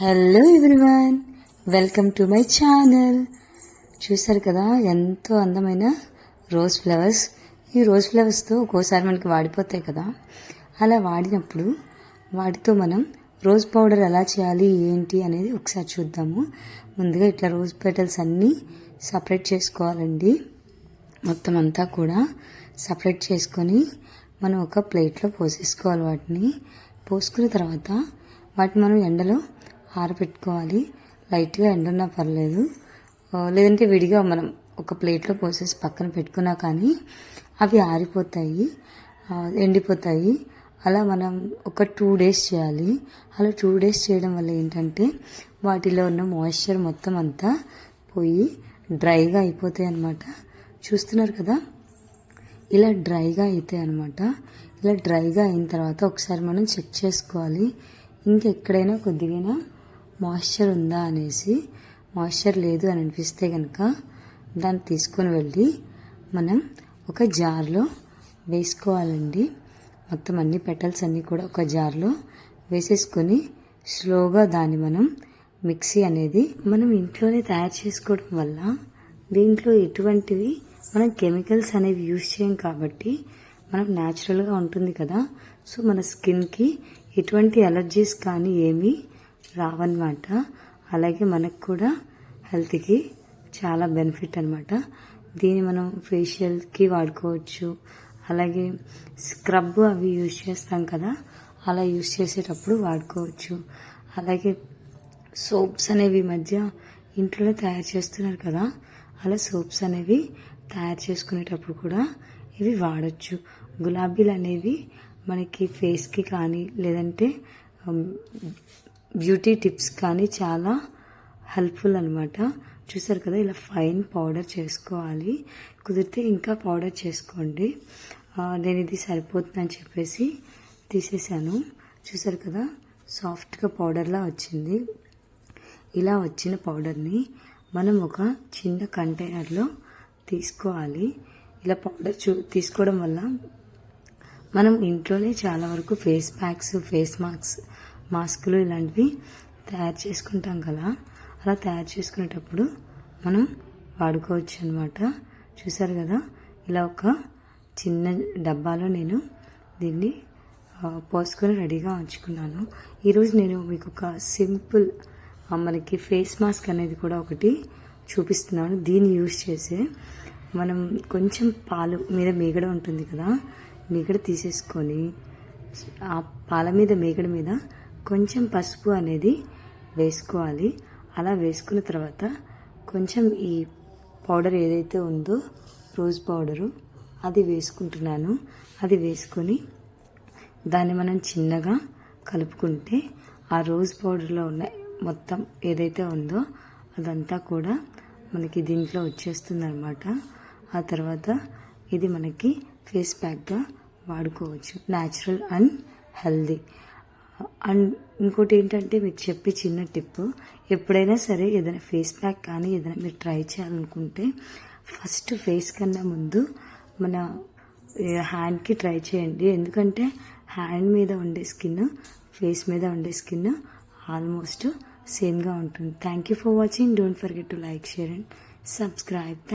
Hello everyone welcome to my channel చూసారు కదా ఎంతో అందమైన రోజ్ ఫ్లవర్స్ ఈ రోజ్ ఫ్లవర్స్తో ఒక్కోసారి మనకి వాడిపోతాయి కదా. అలా వాడినప్పుడు వాటితో మనం రోజ్ పౌడర్ ఎలా చేయాలి ఏంటి అనేది ఒకసారి చూద్దాము. ముందుగా ఇట్లా రోజ్ పెటల్స్ అన్నీ సపరేట్ చేసుకోవాలండి. మొత్తం అంతా కూడా సపరేట్ చేసుకొని మనం ఒక ప్లేట్లో పోసేసుకోవాలి వాటిని. పోసుకున్న తర్వాత వాటిని మనం ఎండలో ఆరబెట్టుకోవాలి. లైట్గా ఎండున్నా పర్లేదు. లేదంటే విడిగా మనం ఒక ప్లేట్లో పోసేసి పక్కన పెట్టుకున్నా కానీ అవి ఆరిపోతాయి. ఎండిపోతాయి. అలా మనం ఒక టూ డేస్ చేయాలి. అలా టూ డేస్ చేయడం వల్ల ఏంటంటే వాటిలో ఉన్న మాయిశ్చర్ మొత్తం అంతా పోయి డ్రైగా అయిపోతాయి అన్నమాట. చూస్తున్నారు కదా? ఇలా డ్రైగా అవుతాయి అనమాట ఇలా డ్రైగా అయిన తర్వాత ఒకసారి మనం చెక్ చేసుకోవాలి. ఇంకెక్కడైనా కొద్దిగా మాయిశ్చర్ ఉందా అనేసి మాయిశ్చర్ లేదు అని అనిపిస్తే కనుక దాన్ని తీసుకొని వెళ్ళి మనం ఒక జార్లో వేసుకోవాలండి. మొత్తం అన్ని పెటల్స్ అన్నీ కూడా ఒక జార్లో వేసేసుకొని స్లోగా దాన్ని మనం మిక్సీ అనేది మనం ఇంట్లోనే తయారు చేసుకోవడం వల్ల దీంట్లో ఎటువంటివి మనం కెమికల్స్ అనేవి యూజ్ చేయం కాబట్టి మనం న్యాచురల్గా ఉంటుంది కదా. సో మన స్కిన్కి ఎటువంటి అలర్జీస్ కానీ ఏమీ రావన్నమాట అలాగే మనకు కూడా హెల్త్కి చాలా బెనిఫిట్ అనమాట దీన్ని మనం ఫేషియల్కి వాడుకోవచ్చు. అలాగే స్క్రబ్ అవి యూజ్ చేస్తాం కదా అలా యూజ్ చేసేటప్పుడు వాడుకోవచ్చు. అలాగే సోప్స్ అనేవి మధ్య ఇంట్లోనే తయారు చేస్తున్నారు కదా అలా సోప్స్ అనేవి తయారు చేసుకునేటప్పుడు కూడా ఇవి వాడచ్చు. గులాబీలు అనేవి మనకి ఫేస్కి కానీ లేదంటే బ్యూటీ టిప్స్ కానీ చాలా హెల్ప్ఫుల్ అనమాట చూసారు కదా ఇలా ఫైన్ పౌడర్ చేసుకోవాలి. కుదిరితే ఇంకా పౌడర్ చేసుకోండి. నేను ఇది సరిపోతుందని చెప్పేసి తీసేసాను చూసారు కదా సాఫ్ట్గా పౌడర్లా వచ్చింది. ఇలా వచ్చిన పౌడర్ని మనం ఒక చిన్న కంటైనర్లో తీసుకోవాలి. ఇలా పౌడర్ చూ తీసుకోవడం వల్ల మనం ఇంట్లోనే చాలా వరకు ఫేస్ ప్యాక్స్ ఫేస్ మాస్క్ మాస్కులు ఇలాంటివి తయారు చేసుకుంటాం కదా. అలా తయారు చేసుకునేటప్పుడు మనం వాడుకోవచ్చు అనమాట చూసారు కదా? ఇలా ఒక చిన్న డబ్బాలో నేను దీన్ని పోసుకొని రెడీగా ఉంచుకున్నాను. ఈరోజు నేను మీకు ఒక సింపుల్ మనకి ఫేస్ మాస్క్ అనేది కూడా ఒకటి చూపిస్తున్నాను. దీన్ని యూజ్ చేసే మనం కొంచెం పాలు మీద మీగడ ఉంటుంది కదా. మీగడ తీసేసుకొని ఆ పాల మీద మేగడ మీద కొంచెం పసుపు అనేది వేసుకోవాలి. అలా వేసుకున్న తర్వాత కొంచెం ఈ పౌడర్ ఏదైతే ఉందో రోజ్ పౌడరు అది వేసుకుంటున్నాను. అది వేసుకొని దాన్ని మనం చిన్నగా కలుపుకుంటే ఆ రోజ్ పౌడర్లో ఉన్న మొత్తం ఏదైతే ఉందో అదంతా కూడా మనకి దీంట్లో వచ్చేస్తుంది అనమాట ఆ తర్వాత ఇది మనకి ఫేస్ ప్యాక్గా వాడుకోవచ్చు. Natural and healthy. అండ్ ఇంకోటి ఏంటంటే మీకు చెప్పే చిన్న టిప్ ఎప్పుడైనా సరే ఏదైనా ఫేస్ ప్యాక్ కానీ ఏదైనా మీరు ట్రై చేయాలనుకుంటే ఫస్ట్ ఫేస్ కన్నా ముందు మన హ్యాండ్కి ట్రై చేయండి. ఎందుకంటే హ్యాండ్ మీద ఉండే స్కిన్ ఫేస్ మీద ఉండే స్కిన్ ఆల్మోస్ట్ సేమ్గా ఉంటుంది. Thank you for watching. Don't forget to like share and subscribe.